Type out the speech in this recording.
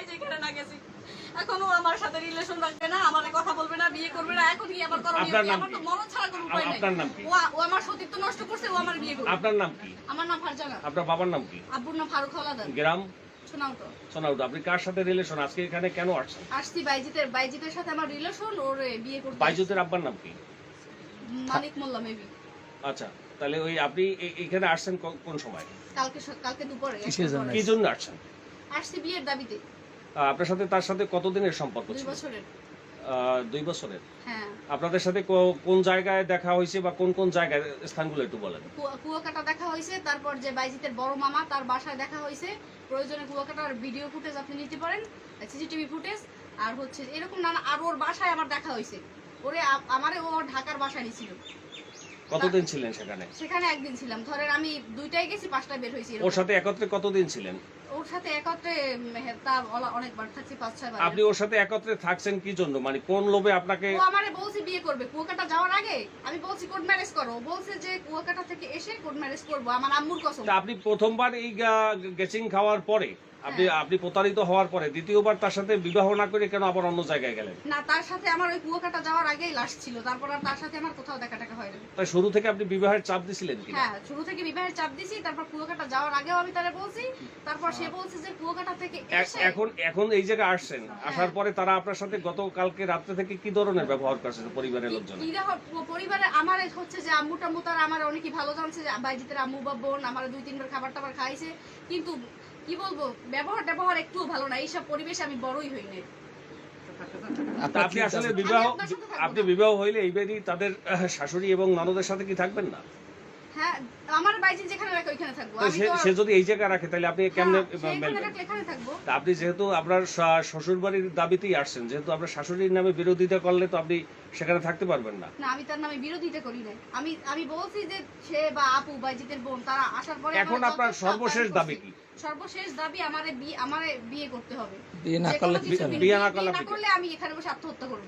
নাই যেখানে না গেছি। এখনও আমার সাথে রিলেশন রাখবে না আমার কথা বলবে না বিয়ে করবে না এখন কি আমার করণীয় কি? আমার তো মরণ ছাড়া কোনো উপায় নাই। আপনার নাম কি? ও ও আমার সতীত্ব নষ্ট করছে ও আমার বিয়ে করবে। আপনার নাম কি? আমার নাম ফারজানা। আপনার বাবার নাম কি? আব্বুর নাম ফারুক হলাদার গ্রাম? শোনাও তো আপনি কার সাথে রিলেশন আজকে এখানে কেন আসছেন? আসছি বাইজিতের বাইজিতের সাথে আমার রিলেশন ওর বিয়ে করতে বাইজুতের আব্বার নাম কি? মানিক মোল্লা মেবি আচ্ছা তাহলে ওই আপনি এখানে আসছেন কোন সময়? কালকে কালকে দুপুরে। কি জন্য আসছেন? আসছি বিয়ের দাবিতে। আপনার সাথে তার সাথে কতদিনের সম্পর্ক দুই ছিল? বছরের। দুই বছরের? হ্যাঁ। আপনাদের সাথে কোন জায়গায় দেখা হয়েছে বা কোন কোন জায়গায়? স্থানগুলো একটু বলেন। কুয়াকাটা দেখা হয়েছে তারপর যে বাইজিতের বড় মামা তার বাসায় দেখা হয়েছে। প্রয়োজনে কুয়াকাটার ভিডিও ফুটেজ আপনি নিতে পারেন সিসিটিভি ফুটেজ আর হচ্ছে এরকম নানা আর ওর বাসায় আমার দেখা হয়েছে। ওরে আমারে ও ঢাকার বাসায় নিয়েছিল। কতদিন ছিলেন সেখানে? সেখানে একদিন ছিলাম। ধরেন আমি দুইটায় গেছি পাঁচটায় বের হয়েছি ওর সাথে একত্রে কতদিন ছিলেন? ওর সাথে একত্রে তা অনেকবার থাকছি পাঁচ ছয় বার আপনি ওর সাথে একত্রে থাকছেন কি জন্য? মানে কোন লোভে আপনাকে ও আমারে বলছে বিয়ে করবে। কুয়াকাটা যাওয়ার আগে আমি বলছি কোর্ট ম্যারেজ করো। বলছে যে কুয়াকাটা থেকে এসে কোর্ট ম্যারেজ করব আমার আম্মুর কসম। তা আপনি প্রথমবার এই গেচিং খাওয়ার পরে? আপনি হ্যাঁ। আপনি প্রতারিত হওয়ার পরে দ্বিতীয়বার তার সাথে বিবাহ না করে কেন আবার অন্য জায়গায় গেলেন? না তার সাথে আমার ওই কুয়াকাটা যাওয়ার আগেই লাশ ছিল তারপর আর তার সাথে আমার কোথাও দেখা টাকা হয়নি। তাই শুরু থেকে আপনি বিবাহের চাপ দিছিলেন কি হ্যাঁ শুরু থেকে বিবাহের চাপ দিছি তারপর কুয়াকাটা যাওয়ার আগেও আমি তারা বলছি তারপর সে বলছে যে কুয়াকাটা থেকে এখন এখন এই জায়গায় আসছেন আসার পরে তারা আপনার সাথে গতকালকে রাত্রে থেকে কি ধরনের ব্যবহার করছে পরিবারের লোকজন? পরিবারে আমার হচ্ছে যে আম্মু টাম্মু তারা আমার অনেকই ভালো জানছে যে বাইজিতের আম্মু বা বোন আমার দুই তিনবার খাবার টাবার খাইছে কিন্তু কি বলব? ব্যবহার ব্যবহার একটু ভালো না এইসব পরিবেশ আমি বড়ই হই আপনি আসলে বিবাহ আপনি বিবাহ হইলে এইবারই তাদের শাশুড়ি এবং ননদের সাথে কি থাকবেন না? হ্যাঁ আমার বাইজি যেখানে রাখে ওইখানে থাকব। সে যদি এই জায়গায় রাখে তাহলে আপনি কেমনে হ্যাঁ, এখানে মেলবেন? রাখলে এখানে থাকব। আপনি যেহেতু আপনার শ্বশুর বাড়ির দাবিতেই আসছেন যেহেতু আপনার শাশুড়ির নামে বিরোধিতা করলে তো আপনি সেখানে থাকতে পারবেন না। না আমি তার নামে বিরোধিতা করি নাই। আমি আমি বলছি যে সে বা আপু বাইজিতের বোন তারা আসার পরে এখন আপনার সর্বশেষ দাবি কি? সর্বশেষ দাবি আমারে বিয়ে আমারে বিয়ে করতে হবে। বিয়ে না? বিয়ে- না না করলে আমি এখানে বসে আত্মহত্যা করব।